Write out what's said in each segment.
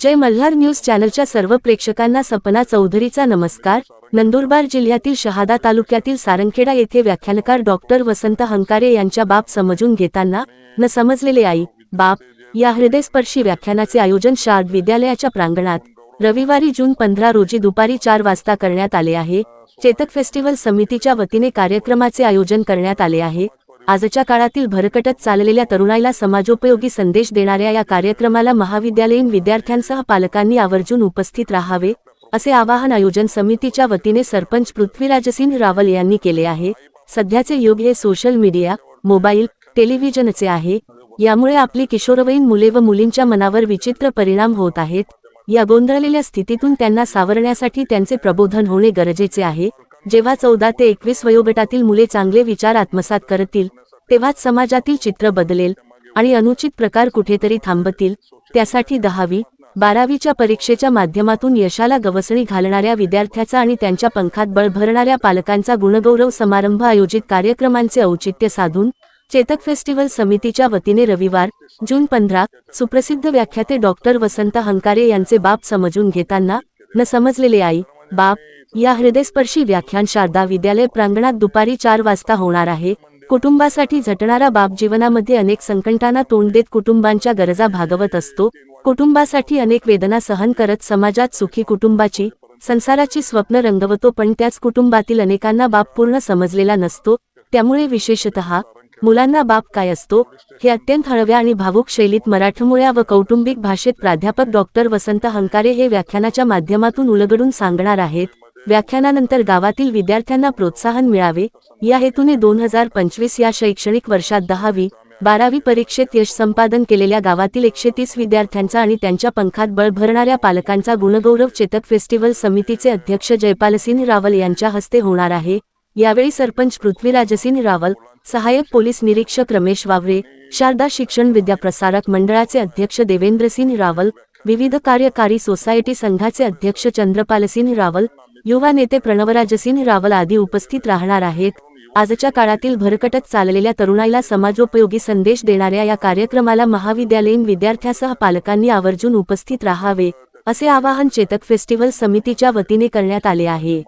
जय Malhar news चॅनलच्या सर्व प्रेक्षकांना सपना चौधरीचा नमस्कार. नंदुरबार जिल्ह्यातील शहादा तालुक्यातील सारंगखेडा येथे व्याख्यानकार डॉक्टर वसंत हंकारे यांच्या बाप समजून घेताना न समजलेले आई बाप या हृदयस्पर्शी व्याख्यानाचे आयोजन शारद विद्यालयाच्या प्रांगणात रविवारी जून पंधरा रोजी दुपारी चार वाजता करण्यात आले आहे. चेतक फेस्टिवल समितीच्या वतीने कार्यक्रमाचे आयोजन करण्यात आले आहे. आजच्या काळातील भरकटत चाललेल्या तरुणाईला समाजोपयोगी संदेश देणाऱ्या या कार्यक्रमाला महाविद्यालयीन विद्यार्थ्यांसह पालकांनी आवर्जून उपस्थित राहावे असे आवाहन आयोजन समितीच्या वतीने सरपंच पृथ्वीराजसिंह रावल यांनी केले आहे. सध्याचे युग हे सोशल मीडिया मोबाईल टेलिव्हिजनचे आहे. यामुळे आपली किशोरवयीन मुले व मुलींच्या मनावर विचित्र परिणाम होत आहेत. या गोंधळलेल्या स्थितीतून त्यांना सावरण्यासाठी त्यांचे प्रबोधन होणे गरजेचे आहे. जेव्हा चौदा ते एकवीस वयोगटातील मुले चांगले विचार आत्मसात करतील तेव्हाच समाजातील चित्र बदलेल आणि अनुचित प्रकार कुठेतरी थांबतील. त्यासाठी दहावी बारावीच्या परीक्षेच्या माध्यमातून यशाला गवसणी घालणाऱ्या विद्यार्थ्याचा आणि त्यांच्या पंखात बळ भरणाऱ्या पालकांचा गुणगौरव समारंभ आयोजित कार्यक्रमांचे औचित्य साधून चेतक फेस्टिवल समितीच्या वतीने रविवार जून पंधरा सुप्रसिद्ध व्याख्याते डॉक्टर वसंत हंकारे यांचे बाप समजून घेताना न समजलेले आई बाप या हृदयस्पर्शी व्याख्यान शारदा विद्यालय प्रांगणात दुपारी चार वाजता होणार आहे. कुटुंबासाठी झटणारा बाप जीवनामध्ये अनेक संकटांना तोंड देत कुटुंबांच्या गरजा भागवत असतो. कुटुंबासाठी अनेक वेदना सहन करत समाजात सुखी कुटुंबाची संसाराची स्वप्न रंगवतो पण त्याच कुटुंबातील अनेकांना बाप पूर्ण समजलेला नसतो. त्यामुळे विशेषतः मुलांना बाप काय असतो? हे अत्यंत हळव्या आणि भावुक शैलीत मराठमोळ्या व कौटुंबिक भाषेत प्राध्यापक डॉक्टर वसंत हंकारे हे व्याख्यानाच्या माध्यमातून उलगडून सांगणार आहेत. व्याख्यानानंतर गावातील विद्यार्थ्यांना प्रोत्साहन मिळावे. या हेतूने दोन हजार पंचवीस या शैक्षणिक वर्षात दहावी बारावी परीक्षेत यश संपादन केलेल्या गावातील एकशे तीस विद्यार्थ्यांचा आणि त्यांच्या पंखात बळ भरणाऱ्या पालकांचा गुणगौरव चेतक फेस्टिवल समितीचे अध्यक्ष जयपालसिंह रावल यांच्या हस्ते होणार आहे. यावेळी सरपंच पृथ्वीराजसिंह रावल सहाय्यक पोलीस निरीक्षक रमेश वावरे शारदा शिक्षण विद्याप्रसारक मंडळाचे अध्यक्ष देवेंद्रसिंह रावल विविध कार्यकारी सोसायटी संघाचे अध्यक्ष चंद्रपालसिंह रावल युवा नेते प्रणवराजसिंह रावल आदी उपस्थित राहणार आहेत. आजच्या काळातील भरकटत चाललेल्या तरुणाईला समाजोपयोगी संदेश देणाऱ्या या कार्यक्रमाला महाविद्यालयीन विद्यार्थ्यासह पालकांनी आवर्जून उपस्थित राहावे असे आवाहन चेतक फेस्टिवल समितीच्या वतीने करण्यात आले आहे.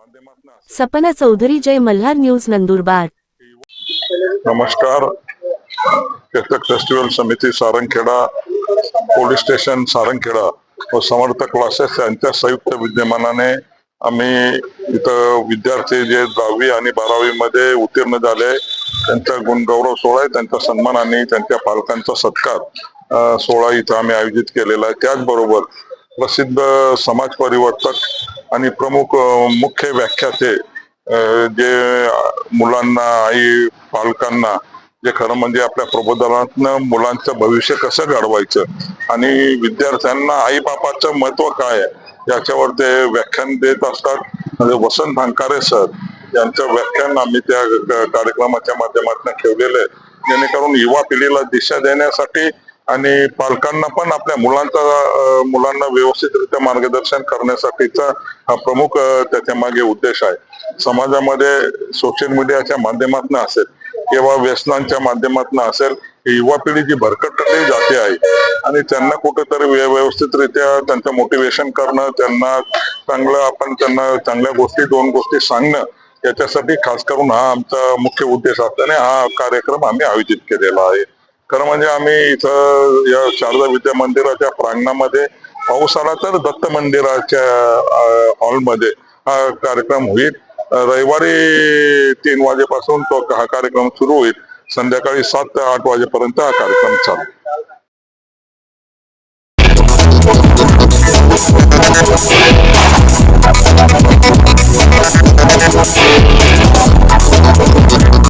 सपना चौधरी जय मल्हार न्यूज नंदुरबार. नमस्कार. चेतक फेस्टिवल समिती सारंगखेडा पोलीस स्टेशन सारंगखेडा व समर्थ क्लासेस यांच्या संयुक्त विद्यमानाने आम्ही इथं विद्यार्थी जे दहावी आणि बारावी मध्ये उत्तीर्ण झाले त्यांचा गुणगौरव सोहळा आहे त्यांचा सन्मान आणि त्यांच्या पालकांचा सत्कार सोहळा इथं आम्ही आयोजित केलेला आहे. त्याचबरोबर प्रसिद्ध समाज परिवर्तक आणि प्रमुख मुख्य व्याख्याते जे मुलांना आई पालकांना जे खरं म्हणजे आपल्या प्रबोधनातनं मुलांचं भविष्य कसं घडवायचं आणि विद्यार्थ्यांना आई बापाचं महत्त्व काय आहे याच्यावर ते व्याख्यान देत असतात. म्हणजे वसंत भांकारे सर यांचं व्याख्यान आम्ही त्या कार्यक्रमाच्या माध्यमातून ठेवलेलं आहे. जेणेकरून युवा पिढीला दिशा देण्यासाठी आणि पालकांना पण आपल्या मुलांचा मुलांना व्यवस्थितरित्या मार्गदर्शन करण्यासाठीचा हा प्रमुख त्याच्यामागे उद्देश आहे. समाजामध्ये सोशल मीडियाच्या माध्यमातून असेल. किंवा व्यसनांच्या माध्यमातून असेल युवा पिढी जी भरकटली जाते आहे. आणि त्यांना कुठेतरी व्यवस्थितरित्या त्यांचं मोटिवेशन करणं त्यांना चांगलं आपण त्यांना चांगल्या गोष्टी दोन गोष्टी सांगणं याच्यासाठी खास करून हा आमचा मुख्य उद्देश असल्याने हा कार्यक्रम आम्ही आयोजित केलेला आहे. खरं म्हणजे आम्ही इथं या शारदा विद्या मंदिराच्या प्रांगणामध्ये पाऊस आला तर दत्त मंदिराच्या हॉलमध्ये हा कार्यक्रम होईल. रविवारी तीन वाजेपासून तो हा कार्यक्रम सुरू होईल. संध्याकाळी सात ते आठ वाजेपर्यंत हा कार्यक्रम चालू.